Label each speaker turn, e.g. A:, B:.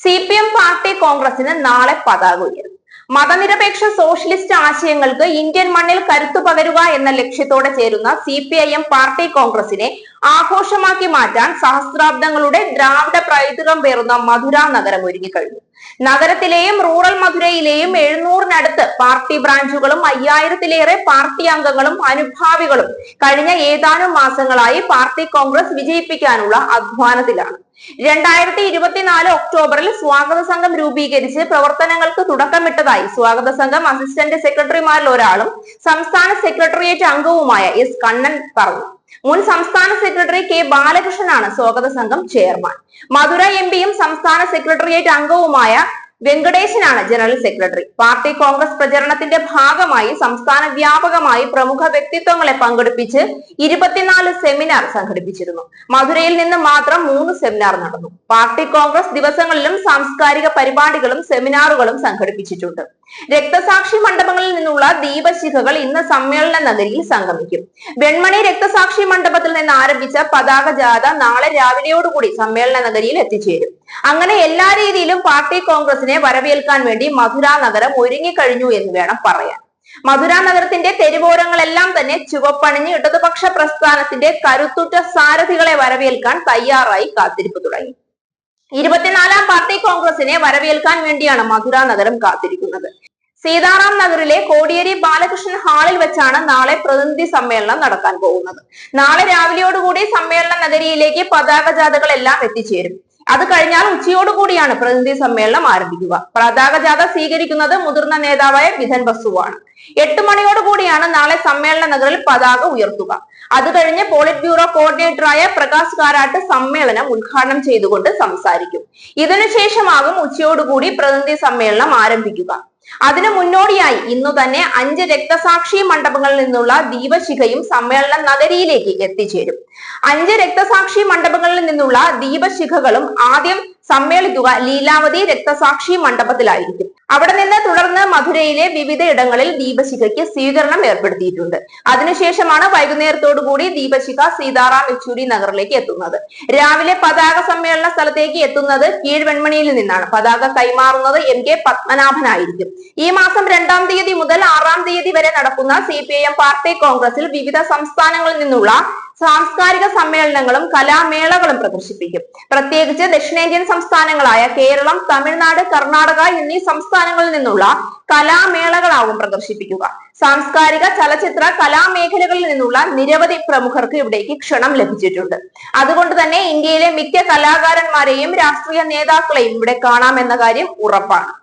A: C P M party കോൺഗ്രസിന് നാളെ പതാക ഉയരും. മതനിരപേക്ഷ സോഷ്യലിസ്റ്റ് ആശയങ്ങൾക്ക് ഇന്ത്യൻ മണ്ണിൽ കരുത്തു പകരുക എന്ന ലക്ഷ്യത്തോടെ ചേരുന്ന C P I M party കോൺഗ്രസിനെ ആഘോഷമാക്കി മാറ്റാൻ സഹസ്രാബ്ദങ്ങളുടെ ദ്രാവിഡ പൈതൃകം പേറുന്ന മധുര നഗരം ഒരുങ്ങിക്കഴിഞ്ഞു നഗരത്തിലെയും റൂറൽ മധുരയിലെയും എഴുന്നൂറിനടുത്ത് പാർട്ടി ബ്രാഞ്ചുകളും അയ്യായിരത്തിലേറെ പാർട്ടി അംഗങ്ങളും അനുഭാവികളും കഴിഞ്ഞ ഏതാനും മാസങ്ങളായി പാർട്ടി കോൺഗ്രസ് വിജയിപ്പിക്കാനുള്ള അധ്വാനത്തിലാണ്. രണ്ടായിരത്തി ഇരുപത്തിനാല് ഒക്ടോബറിൽ സ്വാഗത സംഘം രൂപീകരിച്ച് പ്രവർത്തനങ്ങൾക്ക് തുടക്കമിട്ടതായി സ്വാഗത സംഘം അസിസ്റ്റന്റ് സെക്രട്ടറിമാരിൽ ഒരാളും സംസ്ഥാന സെക്രട്ടേറിയറ്റ് അംഗവുമായ എസ് കണ്ണൻ പറഞ്ഞു. മുൻ സംസ്ഥാന സെക്രട്ടറി കെ ബാലകൃഷ്ണനാണ് സ്വാഗത സംഘം ചെയർമാൻ. മധുര എം പിയും സംസ്ഥാന സെക്രട്ടേറിയറ്റ് അംഗവുമായ വെങ്കടേശനാണ് ജനറൽ സെക്രട്ടറി. പാർട്ടി കോൺഗ്രസ് പ്രചരണത്തിന്റെ ഭാഗമായി സംസ്ഥാന വ്യാപകമായി പ്രമുഖ വ്യക്തിത്വങ്ങളെ പങ്കെടുപ്പിച്ച് ഇരുപത്തിനാല് സെമിനാർ സംഘടിപ്പിച്ചിരുന്നു. മധുരയിൽ നിന്ന് മാത്രം മൂന്ന് സെമിനാർ നടന്നു. പാർട്ടി കോൺഗ്രസ് ദിവസങ്ങളിലും സാംസ്കാരിക പരിപാടികളും സെമിനാറുകളും സംഘടിപ്പിച്ചിട്ടുണ്ട്. രക്തസാക്ഷി മണ്ഡപങ്ങളിൽ നിന്നുള്ള ദീപശിഖകൾ ഇന്ന് സമ്മേളന നഗരിയിൽ സംഗമിക്കും. വെൺമണി രക്തസാക്ഷി മണ്ഡപത്തിൽ നിന്ന് ആരംഭിച്ച പതാക ജാഥ നാളെ രാവിലെയോടുകൂടി സമ്മേളന നഗരിയിൽ എത്തിച്ചേരും. അങ്ങനെ എല്ലാ രീതിയിലും പാർട്ടി കോൺഗ്രസിനെ വരവേൽക്കാൻ വേണ്ടി മധുര നഗരം ഒരുങ്ങിക്കഴിഞ്ഞു എന്ന് വേണം പറയാൻ. മധുര നഗരത്തിന്റെ തെരുവോരങ്ങളെല്ലാം തന്നെ ചുവപ്പണിഞ്ഞ് ഇടതുപക്ഷ പ്രസ്ഥാനത്തിന്റെ കരുത്തുറ്റ സാരഥികളെ വരവേൽക്കാൻ തയ്യാറായി കാത്തിരിപ്പ് തുടങ്ങി. ഇരുപത്തിനാലാം പാർട്ടി കോൺഗ്രസിനെ വരവേൽക്കാൻ വേണ്ടിയാണ് മധുര നഗരം കാത്തിരിക്കുന്നത്. സീതാറാം നഗറിലെ കോടിയേരി ബാലകൃഷ്ണൻ ഹാളിൽ വെച്ചാണ് നാളെ പ്രതിനിധി സമ്മേളനം നടക്കാൻ പോകുന്നത്. നാളെ രാവിലെയോടുകൂടി സമ്മേളന നഗരിയിലേക്ക് പതാക ജാഥകളെല്ലാം എത്തിച്ചേരും. അത് കഴിഞ്ഞാൽ ഉച്ചയോടുകൂടിയാണ് പ്രതിനിധി സമ്മേളനം ആരംഭിക്കുക. പതാക ജാഥ സ്വീകരിക്കുന്നത് മുതിർന്ന നേതാവായ വിധൻ ബസുവാണ്. എട്ട് മണിയോടുകൂടിയാണ് നാളെ സമ്മേളന നഗറിൽ പതാക ഉയർത്തുക. അത് കഴിഞ്ഞ് പോളിറ്റ് ബ്യൂറോ കോർഡിനേറ്ററായ പ്രകാശ് കാരാട്ട് സമ്മേളനം ഉദ്ഘാടനം ചെയ്തുകൊണ്ട് സംസാരിക്കും. ഇതിനുശേഷമാകും ഉച്ചയോടുകൂടി പ്രതിനിധി സമ്മേളനം ആരംഭിക്കുക. അതിനു മുന്നോടിയായി ഇന്നു തന്നെ അഞ്ച് രക്തസാക്ഷി മണ്ഡപങ്ങളിൽ നിന്നുള്ള ദീപശിഖയും സമ്മേളന നഗരിയിലേക്ക് എത്തിച്ചേരും. അഞ്ച് രക്തസാക്ഷി മണ്ഡപങ്ങളിൽ നിന്നുള്ള ദീപശിഖകളും ആദ്യം സമ്മേളിക്കുക ലീലാവതി രക്തസാക്ഷി മണ്ഡപത്തിലായിരിക്കും. അവിടെ നിന്ന് തുടർന്ന് മധുരയിലെ വിവിധ ഇടങ്ങളിൽ ദീപശിഖയ്ക്ക് സ്വീകരണം ഏർപ്പെടുത്തിയിട്ടുണ്ട്. അതിനുശേഷമാണ് വൈകുന്നേരത്തോടുകൂടി ദീപശിഖ സീതാറാം യെച്ചൂരി നഗറിലേക്ക് എത്തുന്നത്. രാവിലെ പതാക സമ്മേളന സ്ഥലത്തേക്ക് എത്തുന്നത് കീഴ്വെൺമണിയിൽ നിന്നാണ്. പതാക കൈമാറുന്നത് എം കെ പത്മനാഭനായിരിക്കും. ഈ മാസം രണ്ടാം തീയതി മുതൽ ആറാം തീയതി വരെ നടക്കുന്ന C P I M party കോൺഗ്രസിൽ വിവിധ സംസ്ഥാനങ്ങളിൽ നിന്നുള്ള സാംസ്കാരിക സമ്മേളനങ്ങളും കലാമേളകളും പ്രദർശിപ്പിക്കും. പ്രത്യേകിച്ച് ദക്ഷിണേന്ത്യൻ സംസ്ഥാനങ്ങളായ കേരളം തമിഴ്നാട് കർണാടക എന്നീ സംസ്ഥാനങ്ങളിൽ നിന്നുള്ള കലാമേളകളാവും പ്രദർശിപ്പിക്കുക. സാംസ്കാരിക ചലച്ചിത്ര കലാമേഖലകളിൽ നിന്നുള്ള നിരവധി പ്രമുഖർക്ക് ഇവിടേക്ക് ക്ഷണം ലഭിച്ചിട്ടുണ്ട്. അതുകൊണ്ട് തന്നെ ഇന്ത്യയിലെ മിക്ക കലാകാരന്മാരെയും രാഷ്ട്രീയ നേതാക്കളെയും ഇവിടെ കാണാമെന്ന കാര്യം ഉറപ്പാണ്.